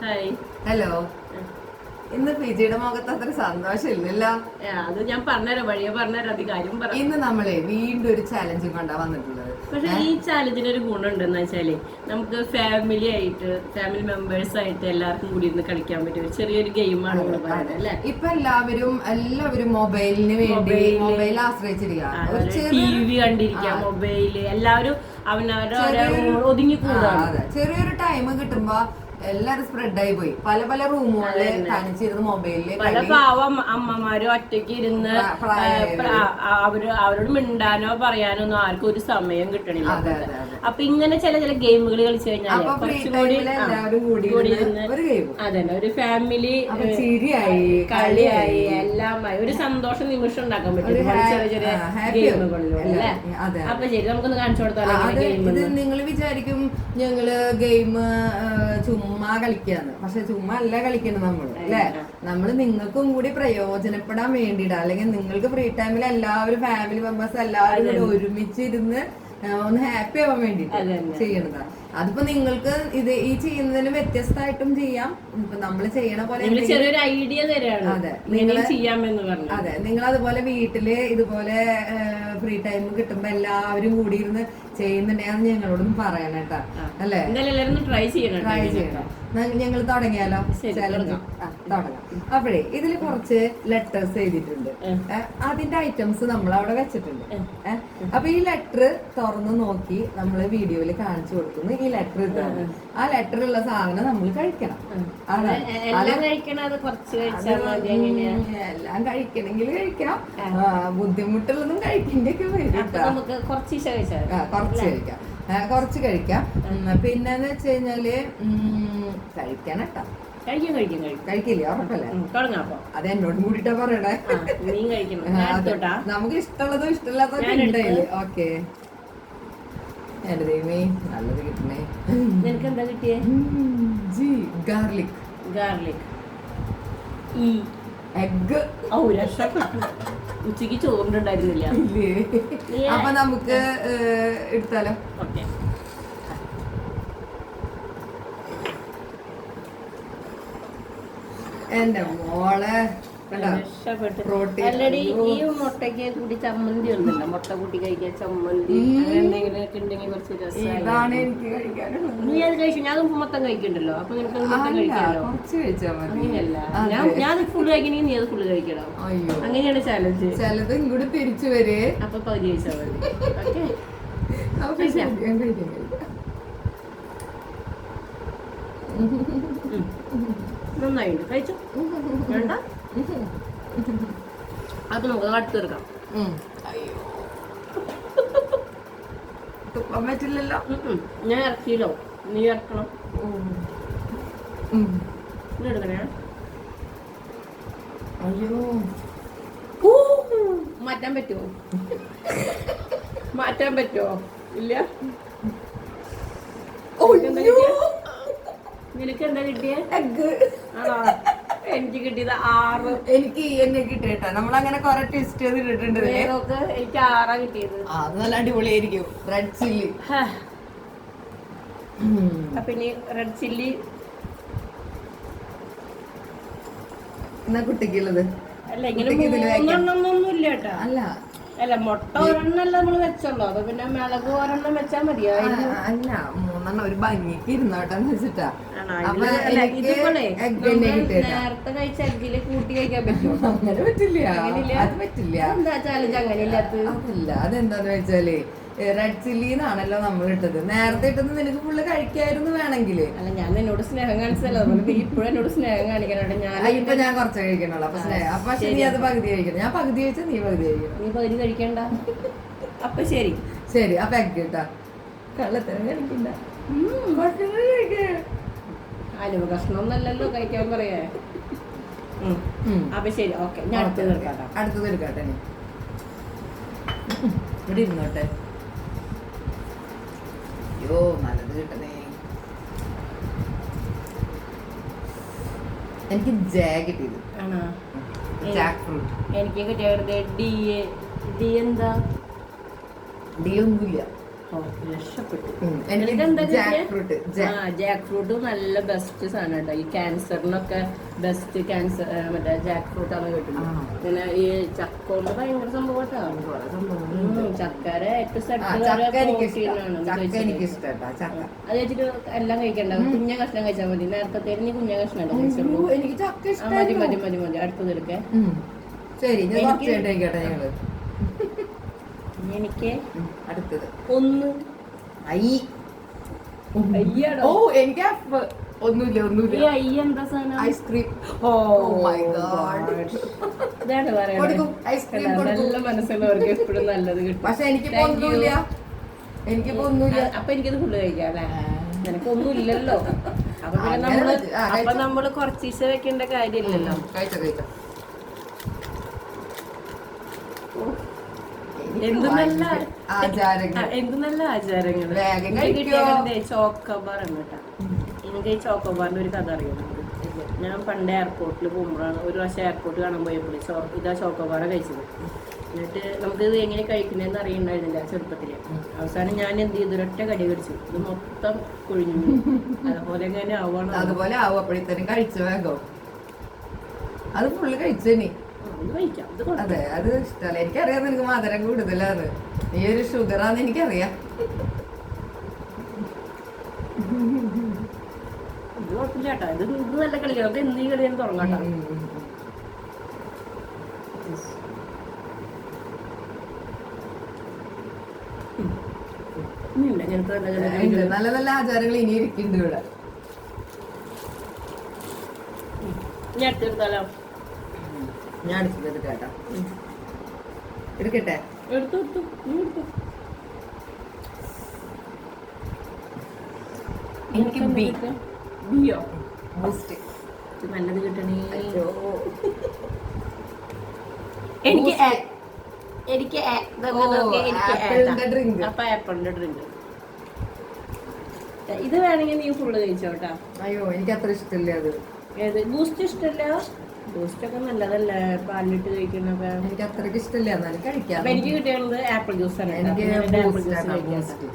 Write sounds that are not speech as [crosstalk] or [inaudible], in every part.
Hello ഇന്ന് പിജിയുടെ മുഖത്ത് അത്ര സന്തോഷമില്ലല്ലോ. ഇല്ലല്ലോ അത് ഞാൻ പറഞ്ഞുതരാം വഴിയെ പറഞ്ഞുതരാം അത് കാര്യം പറഞ്ഞു ഇന്ന് നമ്മളെ വീണ്ടും ഒരു ചാലഞ്ചും കൊണ്ടാ വന്നിട്ടുള്ളത്. പക്ഷെ ഈ ചാലഞ്ചിന് ഒരു ഗുണമുണ്ടെന്ന് വെച്ചാൽ നമുക്ക് ഫാമിലി ആയിട്ട് ഫാമിലി മെമ്പേഴ്സ് ആയിട്ട് എല്ലാവർക്കും കൂടി ഇരുന്ന് കളിക്കാൻ പറ്റും ചെറിയൊരു ഗെയിമാണ് അല്ലെ? ഇപ്പൊ എല്ലാവരും എല്ലാവരും മൊബൈലിന് വേണ്ടി മൊബൈൽ ആശ്രയിച്ചിരിക്കുക ഒരു ടി ചെറിയ വി കണ്ടിരിക്കുക മൊബൈൽ എല്ലാവരും അവനവരുടെ ഒതുങ്ങി. ചെറിയൊരു ടൈം കിട്ടുമ്പോ എല്ലാരും സ്പ്രെഡ് ആയി പോയി. പല പല റൂമുകളിൽ തനിച്ചിരുന്ന് മൊബൈലിൽ പല പാവം അമ്മമാരും ഒറ്റയ്ക്ക് ഇരുന്ന് അവർ അവരോട് മിണ്ടാനോ പറയാനോ ഒന്നും ആർക്കും ഒരു സമയം കിട്ടണില്ല അപ്പൊ ഇങ്ങനെ ചില ചില ഗെയിമുകൾ കളിച്ചു കഴിഞ്ഞാൽ കുറച്ചുകൂടി കൂടി ഒരു അതന്നെ ഫാമിലി ചിരിയായി കളിയായി എല്ലാമായി. ഒരു സന്തോഷ നിമിഷം ഉണ്ടാക്കാൻ പറ്റും ചെറിയ ചെറിയ ഗെയിമുകളിലൂടെ അല്ലേ? അപ്പൊ ശരി നമുക്കൊന്ന് കാണിച്ചു കൊടുത്താലോ നിങ്ങൾ വിചാരിക്കും ഞങ്ങൾ ഗെയിം ചുമ്മാ കളിക്കാന്ന്. പക്ഷെ ചുമ്മാ അല്ല കളിക്കുന്നത് നമ്മൾ അല്ലെ? നമ്മൾ നിങ്ങൾക്കും കൂടി പ്രയോജനപ്പെടാൻ വേണ്ടിയിട്ട്. അല്ലെങ്കിൽ നിങ്ങൾക്ക് ഫ്രീ ടൈമിൽ എല്ലാവരും ഫാമിലി മെമ്പേഴ്സ് എല്ലാവരും കൂടി ഒരുമിച്ചിരുന്ന് ഒന്ന് ഹാപ്പി ആവാൻ വേണ്ടി. ചെയ്യണതാ. അതിപ്പോ നിങ്ങൾക്ക് ഇത് ഈ ചെയ്യുന്നതിന് വ്യത്യസ്തമായിട്ടും ചെയ്യാം. ഇപ്പൊ നമ്മൾ ചെയ്യണ പോലെ അതെ. നിങ്ങൾ അതെ. നിങ്ങൾ അതുപോലെ വീട്ടിൽ ഇതുപോലെ ഫ്രീ ടൈം കിട്ടുമ്പോ എല്ലാവരും കൂടി ഇരുന്ന് ചെയ്യുന്നുണ്ടെങ്കിൽ ഞങ്ങളോടൊന്നും പറയണേട്ടാ അല്ലേ? ട്രൈ ചെയ്യണം ട്രൈ ചെയ്യണം. ഞങ്ങൾ തുടങ്ങിയാലോ? തുടങ്ങാം. അപ്പോഴേ ഇതിൽ കുറച്ച് ലെറ്റേഴ്സ് എഴുതിയിട്ടുണ്ട്. അതിന്റെ ഐറ്റംസ് നമ്മൾ അവിടെ വെച്ചിട്ടുണ്ട് അപ്പൊ ഈ ലെറ്റർ തുറന്ന് നോക്കി നമ്മൾ വീഡിയോയിൽ കാണിച്ചു കൊടുക്കുന്നു. ഈ ലെറ്റർ ഇതാണ്. ആ ലെറ്റർ ഉള്ള സാധനം നമ്മൾ കഴിക്കണം. എല്ലാം കഴിക്കണമെങ്കിൽ കഴിക്കാം. ബുദ്ധിമുട്ടുള്ളതും കഴിക്കേണ്ടൊക്കെ വരും നമുക്ക് കുറച്ച് കഴിക്കാം. കുറച്ച് കഴിക്കാം. പിന്നെ പിന്നെന്ന് വെച്ച് കഴിഞ്ഞാൽ കഴിക്കണം കേട്ടോ. കഴിക്കും കഴിക്കും കഴിക്കും. കഴിക്കില്ലേ? ഉറപ്പല്ലേ? തുടങ്ങാം അപ്പൊ. അത് എന്നോട് കൂടിട്ടാ പറയണേ. നീ കഴിക്കണം. നമുക്ക് ഇഷ്ടമുള്ളതും ഇഷ്ടമില്ലാത്തതും. ഉണ്ടായില്ലേ ഓക്കെ. എന്റെ ദൈവമേ നല്ലത് കിട്ടണേ. നിനക്ക് എന്താ കിട്ടിയേ ജി ഗാർലിക്. ഗാർലിക്. ഈ എഗ് രക്ഷപ്പെട്ടു ഉച്ചയ്ക്ക് ചോറുണ്ടായിരുന്നില്ല അപ്പൊ നമുക്ക് എടുത്താലോ? ഓക്കെ. എന്റെ മോളെ. അല്ലടി ഈ മുട്ടയ്ക്ക് കൂടി ചമ്മന്തി ഉണ്ടല്ലോ. മുട്ട കൂട്ടി കഴിക്കാൻ ചമ്മന്തി. അങ്ങനെ എന്തെങ്കിലുമൊക്കെ ഉണ്ടെങ്കിൽ കുറച്ച് എനിക്ക് കഴിക്കാനുള്ളത് നീ അത് കഴിച്ചു ഞാൻ മൊത്തം കഴിക്കണ്ടല്ലോ? അപ്പൊ നിനക്ക് മൊത്തം കഴിക്കാമല്ലോ? അങ്ങനെയല്ല. ഞാൻ ഞാൻ ഫുള്ള് കഴിക്കണമെങ്കിൽ നീ അത് ഫുള്ള് കഴിക്കണോ? അങ്ങനെയാണ് ചാലഞ്ച് ചിലത് ഇങ്ങോട്ട് തിരിച്ചു വരെ. അപ്പൊ പകുതി കഴിച്ചാൽ മതി. നന്നായിട്ട് കഴിച്ചു? വേണ്ട? [laughs] അപ്പൊ നമുക്ക് അടുത്ത് തീർക്കാം ഉം. അയ്യോ. തുപ്പാൻ പറ്റില്ലല്ലോ. ഞാൻ ഇറക്കിയല്ലോ. നീ ഇറക്കണം. എടുക്കണേ? അയ്യോ. മാറ്റാൻ പറ്റുമോ? മാറ്റാൻ പറ്റുമോ? ഇല്ല? നിനക്ക് എന്താ കിട്ടിയേ. ആണോ? എനിക്ക് കിട്ടിയത് ആറ്. എനിക്ക് എന്നെ കിട്ടിയിട്ടാ നമ്മളങ്ങനെ കൊറേ ട്വിസ്റ്റ് ചെയ്ത് ഇട്ടിട്ടുണ്ട്. വേഗമൊക്കെ എനിക്ക് ആറാ കിട്ടിയത്. അത് നല്ല അടിപൊളിയായിരിക്കും. Red chilli. അപ്പൊ ഇനി റെഡ് ചില്ലി എന്നാ കുട്ടിക്കുള്ളത്? അല്ല ഇങ്ങനെ അല്ല. അല്ല മുട്ട ഒരെണ്ണല്ല നമ്മൾ വെച്ചല്ലോ അത് പിന്നെ മിളക് ഒരെണ്ണം വെച്ചാ മതിയോ? ആ, അല്ല മൂന്നെണ്ണം ഒരു ഭംഗിക്ക് ഇരുന്നോട്ടെന്ന് വെച്ചിട്ടാ. നേരത്തെ കഴിച്ച അഗ്ഗിൽ കൂട്ടി കഴിക്കാൻ പറ്റുമോ? [laughs] അങ്ങനെ പറ്റില്ല. അത് പറ്റില്ല. എന്താ ചാലഞ്ച് അങ്ങനെ ഇല്ലാത്ത അതല്ല അതെന്താന്ന് വെച്ചാൽ റെഡ് ചില്ലിന്നാണല്ലോ നമ്മൾ ഇട്ടത്. നേരത്തെ ഇട്ടത് നിനക്ക് ഫുള്ള് കഴിക്കായിരുന്നു വേണമെങ്കിൽ അല്ല ഞാൻ എന്നോട് സ്നേഹം കാണിച്ചല്ലോ ഇപ്പോഴും എന്നോട് സ്നേഹം കാണിക്കാനുണ്ട് ഞാൻ ഇപ്പൊ ഞാൻ കുറച്ച് കഴിക്കണല്ലോ അപ്പൊ സ്നേഹം അപ്പൊ പക്ഷെ നീ അത് പകുതി കഴിക്കണം. ഞാൻ പകുതി കഴിച്ചാൽ നീ പകുതി കഴിക്കണം. നീ പകുതി കഴിക്കണ്ട. അപ്പൊ ശരി. ശരി അപ്പൊ എഗ് കേട്ടാ കള്ളത്തരം കഴിക്കണ്ട. അലുവ കഷ്ണം ഒന്നല്ലല്ലോ കഴിക്കാൻ പറയാ. അപ്പൊ ശരി ഓക്കെ. ഞാൻ അടുത്തത് എടുക്കാട്ടോ. അടുത്തത് എടുക്കാട്ടെ. ഇവിടെ ഇരുന്നോട്ടെ. അയ്യോ നല്ലത് കിട്ടണേ എനിക്ക് ജാ കിട്ടിയത്. ജാക്ക് ഫ്രൂട്ട് എനിക്ക് കിട്ടിയ ഡി ഡി എന്താ? ഡി ഒന്നുമില്ല. ജാക്ക് ഫ്രൂട്ട് നല്ല ബെസ്റ്റ് സാധനം കേട്ടോ ഈ ക്യാൻസറിനൊക്കെ ബെസ്റ്റ് ക്യാൻസർ മറ്റേ ജാക്ക് ഫ്രൂട്ട് ആണ് കിട്ടുന്നത്? പിന്നെ ഈ ചക്ക കൊണ്ട് ഭയങ്കര സംഭവം ചക്കര അത് വെച്ചിട്ട് എല്ലാം കഴിക്കണ്ട. കുഞ്ഞ കഷ്ണം കഴിച്ചാൽ മതി. നേരത്തെ തരുന്ന കുഞ്ഞ കഷ്ണം കഴിച്ചുള്ളൂ. മതി മതി മതി മതി. അടുത്തതെടുക്കേ ശരി ഞാൻ എനിക്ക് അടുത്തത്. ഒന്ന്. ഐ. ഓ എനിക്ക് ഒന്നുമില്ല ഈ ഒന്നുമില്ല അയ്യ എന്താ സാധനം? ഐസ്ക്രീം ഓ മൈ ഗോഡ് ഇതാണ് പറയുന്നത് ഐസ്ക്രീം നല്ല മനസ്സുള്ളവർക്ക് എപ്പോഴും നല്ലത് കിട്ടും. പക്ഷെ എനിക്കിപ്പോ Thank you. ഒന്നുമില്ല. എനിക്കിപ്പോ ഒന്നുമില്ല. ആ, അപ്പൊ എനിക്കത് ഫുള്ള് കഴിക്കാം അല്ലേ? [laughs] അപ്പൊ പിന്നെ നമ്മൾ. അപ്പൊ നമ്മൾ വെക്കേണ്ട കാര്യമില്ലല്ലോ. കഴിച്ച കഴിച്ച. എന്ത് നല്ല ആചാരങ്ങൾ. ആ, എന്ത് നല്ല ആചാരങ്ങൾ വേഗം എനിക്ക് കഴിക്കോ. കിട്ടിയത് ചോക്കോബാർ ആണ് കേട്ടോ. എനിക്ക് ഈ ചോക്കോബാറിന്റെ ഒരു കഥ അറിയാം. ഞാൻ പണ്ട് എയർപോർട്ടിൽ പോകുമ്പോഴാണ് ഒരു പ്രാവശ്യം എയർപോർട്ട് കാണാൻ പോയപ്പോൾ ചോ ഇതാ ചോക്കോബാറ കഴിച്ചത്. എന്നിട്ട് നമുക്ക് ഇത് എങ്ങനെ കഴിക്കുന്നതെന്ന് അറിയണ്ടായിരുന്നില്ല ചെറുപ്പത്തിൽ. അവസാനം ഞാൻ എന്ത് ചെയ്തു? ഒരൊറ്റ കടി കടിച്ചു ഇത് മൊത്തം കൊഴിഞ്ഞു അതുപോലെ എങ്ങനെ ആവണം അതുപോലെ ആവും. അപ്പോഴത്തേനും കഴിച്ചു വേഗം. അത് ഫുള്ള് കഴിച്ചു അതെ അത് ഇഷ്ടമല്ല. എനിക്കറിയാം നിനക്ക് മധുരം കൂടുതലാണ്. നീ ഒരു ഷുഗറാന്ന് എനിക്കറിയാം. ഇത് കുഴപ്പമില്ല കേട്ടോ. ഇത് ഇത് നല്ല കളിയാണ് നമുക്ക് കളിയാണ് തുടങ്ങാം കേട്ടോ നല്ല നല്ല ആചാരങ്ങൾ ഇനി ഇരിക്കുന്നുണ്ട് ഇവിടെ. ഞാൻ അടുത്തെടുത്താലോ ഞാൻ എടുത്തത് കേട്ടോ. എടുക്കട്ടെ? എടുത്തു എടുത്തു. നീ എടുത്തു. എനിക്ക് ബി. ബിയോ? ബൂസ്റ്റ് ഇത് നല്ലത് കിട്ടണേ. അയ്യോ. എനിക്ക് എനിക്ക് ആപ്പിളിന്റെ. ഡ്രിങ്ക് ഇത് വേണമെങ്കിൽ നീ ഫുള്ള് കഴിച്ചോട്ടാ അയ്യോ എനിക്ക് അത്ര ഇഷ്ടമില്ല അത്. ഏത്? ബൂസ്റ്റ് ഇഷ്ടല്ല ബൂസ്റ്റ് ഒക്കെ നല്ലതല്ലേ പാലിട്ട് കഴിക്കുന്നൊക്കെ എനിക്ക് അത്രയ്ക്ക് ഇഷ്ടമില്ല. എന്നാലും കഴിക്കാം. എനിക്ക് കിട്ടിയത് ആപ്പിൾ ജ്യൂസ് ആണ് എനിക്ക് ആപ്പിൾ ജ്യൂസ് ആണ് കഴിക്കാം. ബൂസ്റ്റ്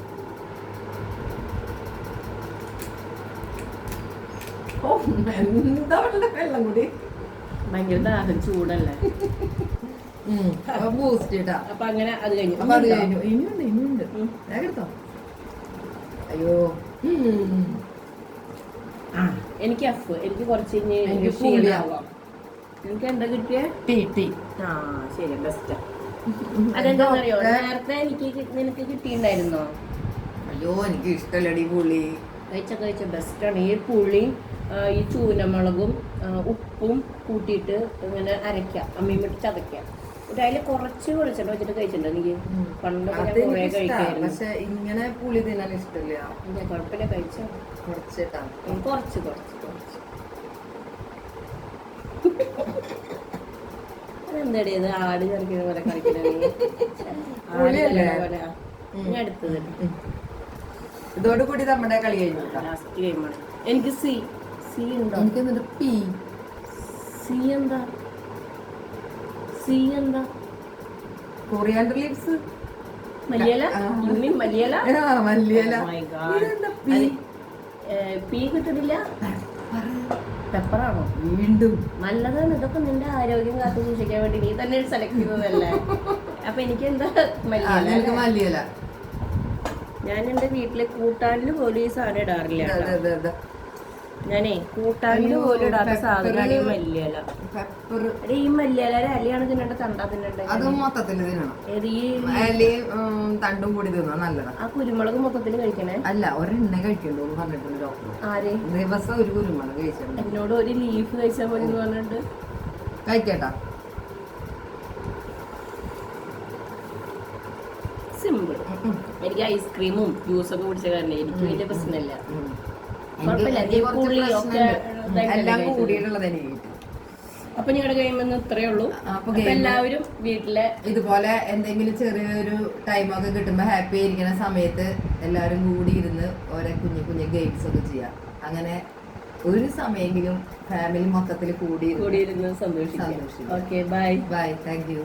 ഓ എന്താ വെള്ളം വെള്ളം കൂടി? ഭയങ്കര ദാഹം ചൂടല്ലേ? അപ്പൊ ബൂസ്റ്റ് കേട്ടാ അപ്പൊ അങ്ങനെ അത് കഴിഞ്ഞു. അപ്പൊ അത് ഇനി കഴിഞ്ഞു. ഇനിയുണ്ട് ഇനിയുണ്ട്. എടുത്തോ? അയ്യോ. എനിക്ക് അഫ്. എനിക്ക് കുറച്ച് ഇനി ഫീൽ ക്ഷീണമാവാം എനിക്ക് എന്താ കിട്ടിയേ? ടീ ടീ ആ ശരി ബെസ്റ്റ് [laughs] അതെന്താണെന്നറിയോ നേരത്തെ എനിക്ക് നിനക്ക് കിട്ടിയിട്ടുണ്ടായിരുന്നോ? അയ്യോ എനിക്ക് ഇഷ്ടമല്ലടി പുളി. കഴിച്ച കഴിച്ച ബെസ്റ്റാണ് ഈ പുളി ഈ ചൂനമുളകും ഉപ്പും കൂട്ടിയിട്ട് ഇങ്ങനെ അരയ്ക്കുക അമ്മീമിട്ട് ചതയ്ക്കുക അതിൽ കുറച്ച് വെളിച്ചെണ്ണ വെച്ചിട്ട് കഴിച്ചിട്ടുണ്ടോ എനിക്ക് പണ്ട് കുറേ കഴിക്കായിരുന്നു. പക്ഷെ ഇങ്ങനെ പുളി തിന്നാൻ ഇഷ്ടമില്ല. കുഴപ്പമില്ല കഴിച്ചോ. കുറച്ചിട്ടാ. കുറച്ച് കുറച്ച്. ഇത് ആട് കളിക്കുന്ന പോലെ പോലെ. അടുത്തത് ഇതോടുകൂടി നമ്മുടെ കളി കഴിഞ്ഞു. ലാസ്റ്റ് ഗെയിമാണ് എനിക്ക് സി സി ഉണ്ടോ? എനിക്ക് എന്നിട്ട് പി. സി എന്താ? സി എന്താ? കൊറിയാണ്ടർ ലീവ്സ് മല്ലിയല. മല്ലിയല? മല്ലിയല മല്ലിയല. Oh. പി കിട്ടുന്നില്ല? പെപ്പറാണോ വീണ്ടും. നല്ലതാണ്. ഇതൊക്കെ നിന്റെ ആരോഗ്യം കാത്തു സൂക്ഷിക്കാൻ വേണ്ടി നീ തന്നെ സെലക്ട് ചെയ്തതല്ലേ? അപ്പൊ എനിക്ക് എന്താ ആ, മല്ലിയല നിനക്ക് ഞാൻ എന്റെ വീട്ടിലെ കൂട്ടാനിൽ പോലും ഈ സാധനം ഇടാറില്ല ഞാനേ കൂട്ടാനിൽ പോലും ഇടാത്ത pepper. സാധനമാണ് ഈ മല്ലിയല. പെപ്പർ എടീ, ഈ മല്ലിയലയുടെ അലിയാണ് തിന്നണ്ട തണ്ടാ തിന്നണ്ട? അത് മൊത്തത്തിൽ തിന്നണം. ഏത് ഈ ഇലയും ഉം, തണ്ടും കൂടി തിന്നാ നല്ലതാ. ആ കുരുമുളക് മൊത്തത്തിൽ കഴിക്കണേ? അല്ല ഒരെണ്ണ കഴിക്കണ്ടോ എന്ന് പറഞ്ഞിട്ടുണ്ട് ഡോക്ടർ. ആര്? ദിവസം ഒരു കുരുമുളക് കഴിച്ചിട്ടുണ്ട്. എന്നോട് ഒരു ലീഫ് കഴിച്ചാൽ പോലെ എന്ന് പറഞ്ഞിട്ട്. കഴിക്കട്ടാ. സിമ്പിൾ എനിക്ക് ഐസ്ക്രീമും ജ്യൂസൊക്കെ കുടിച്ച കാരണം എനിക്ക് വലിയ പ്രശ്നമില്ല. ഉം. എല്ലാം കഴിച്ചത്? കൂടിയിട്ടുള്ളത് എനിക്ക് കിട്ടും. അപ്പൊ ഞങ്ങളുടെ കഴിയുമ്പോൾ ഇത്രയേ ഉള്ളൂ. അപ്പൊ എല്ലാവരും വീട്ടിലെ ഇതുപോലെ എന്തെങ്കിലും ചെറിയൊരു ടൈമൊക്കെ കിട്ടുമ്പോ ഹാപ്പി ആയിരിക്കുന്ന സമയത്ത് എല്ലാവരും കൂടി ഇരുന്ന് ഓരോ കുഞ്ഞു കുഞ്ഞു ഗെയിംസ് ഒക്കെ ചെയ്യാം. അങ്ങനെ ഒരു സമയെങ്കിലും ഫാമിലി മൊത്തത്തിൽ കൂടി കൂടിയിരുന്ന് സന്തോഷിക്കാം. Okay bye bye thank you